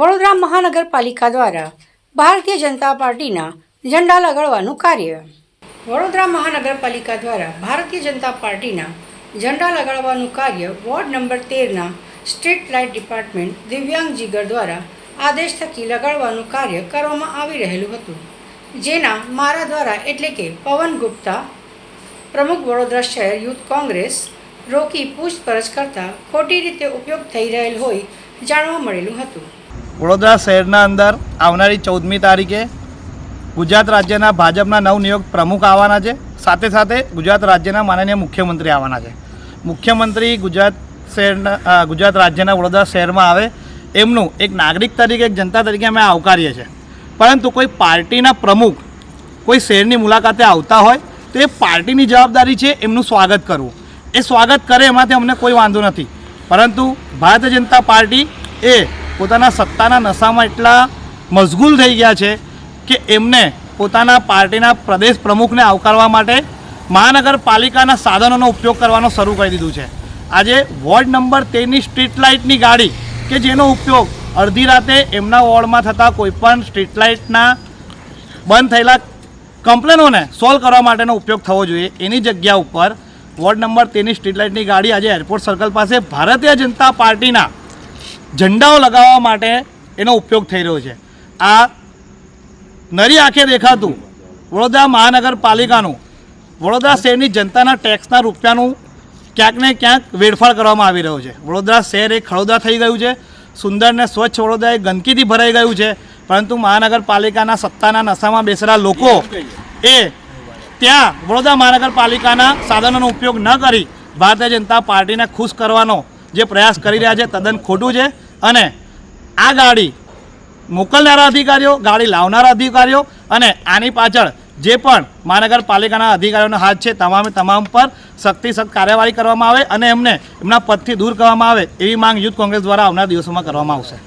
વડોદરા મહાનગરપાલિકા દ્વારા ભારતીય જનતા પાર્ટીના ઝંડા લગાડવાનું કાર્ય. વડોદરા મહાનગરપાલિકા દ્વારા ભારતીય જનતા પાર્ટીના ઝંડા લગાડવાનું કાર્ય ward number તેરના street light department Divyang Jigar દ્વારા આદેશ થકી લગાડવાનું કાર્ય કરવામાં આવી રહેલું હતું. જેના મારા દ્વારા એટલે કે પવન ગુપ્તા, પ્રમુખ વડોદરા શહેર યુથ કોંગ્રેસ, રોકી પૂછપરછ કરતા ખોટી રીતે ઉપયોગ થઈ રહેલ હોય જાણવા મળેલું હતું. વડોદરા શહેરના અંદર આવનારી ચૌદમી તારીખે ગુજરાત રાજ્યના ભાજપના નવનિયુક્ત પ્રમુખ આવવાના છે. સાથે સાથે ગુજરાત રાજ્યના માનનીય મુખ્યમંત્રી આવવાના છે. મુખ્યમંત્રી ગુજરાત શહેરના ગુજરાત રાજ્યના વડોદરા શહેરમાં આવે એમનું એક નાગરિક તરીકે, એક જનતા તરીકે અમે આવકારીએ છીએ. પરંતુ કોઈ પાર્ટીના પ્રમુખ કોઈ શહેરની મુલાકાતે આવતા હોય તો એ પાર્ટીની જવાબદારી છે એમનું સ્વાગત કરવું. એ સ્વાગત કરે એમાંથી અમને કોઈ વાંધો નથી. પરંતુ ભારતીય જનતા પાર્ટી એ પોતાના સત્તાના નશામાં એટલા મશગુલ થઈ ગયા છે કે એમને પોતાના પાર્ટીના પ્રદેશ પ્રમુખને આવકારવા માટે મહાનગરપાલિકાના સાધનોનો ઉપયોગ કરવાનો શરૂ કરી દીધું છે. આજે વોર્ડ નંબર તેરની સ્ટ્રીટ લાઇટની ગાડી કે જેનો ઉપયોગ અડધી રાતે એમના વોર્ડમાં થતા કોઈપણ સ્ટ્રીટ લાઇટના બંધ થયેલા કમ્પ્લેનોને સોલ્વ કરવા માટેનો ઉપયોગ થવો જોઈએ એની જગ્યા ઉપર વોર્ડ નંબર તેની સ્ટ્રીટ લાઇટની ગાડી આજે એરપોર્ટ સર્કલ પાસે ભારતીય જનતા પાર્ટીના ઝંડાઓ લગાવવા માટે એનો ઉપયોગ થઈ રહ્યો છે. આ નરી આંખે દેખાતું વડોદરા મહાનગરપાલિકાનું વડોદરા શહેરની જનતાના ટેક્સના રૂપિયાનું ક્યાંક ને ક્યાંક વેડફાળ કરવામાં આવી રહ્યો છે. વડોદરા શહેર એ ખડોદરા થઈ ગયું છે. સુંદર ને સ્વચ્છ વડોદરા એ ગંદકીથી ભરાઈ ગયું છે. પરંતુ મહાનગરપાલિકાના સત્તાના નશામાં બેસેલા લોકો એ ત્યાં વડોદરા મહાનગરપાલિકાના સાધનોનો ઉપયોગ ન કરી ભારતીય જનતા પાર્ટીને ખુશ કરવાનો જે પ્રયાસ કરી રહ્યા છે, તદ્દન ખોટું છે. અને આ ગાડી મોકલનારા અધિકારીઓ, ગાડી લાવનારા અધિકારીઓ અને આની પાછળ જે પણ મહાનગરપાલિકાના અધિકારીઓનો હાથ છે, તમામે તમામ પર સખ્તી સખ્ત કાર્યવાહી કરવામાં આવે અને એમને એમના પદથી દૂર કરવામાં આવે એવી માંગ યુથ કોંગ્રેસ દ્વારા આવનાર દિવસોમાં કરવામાં આવશે.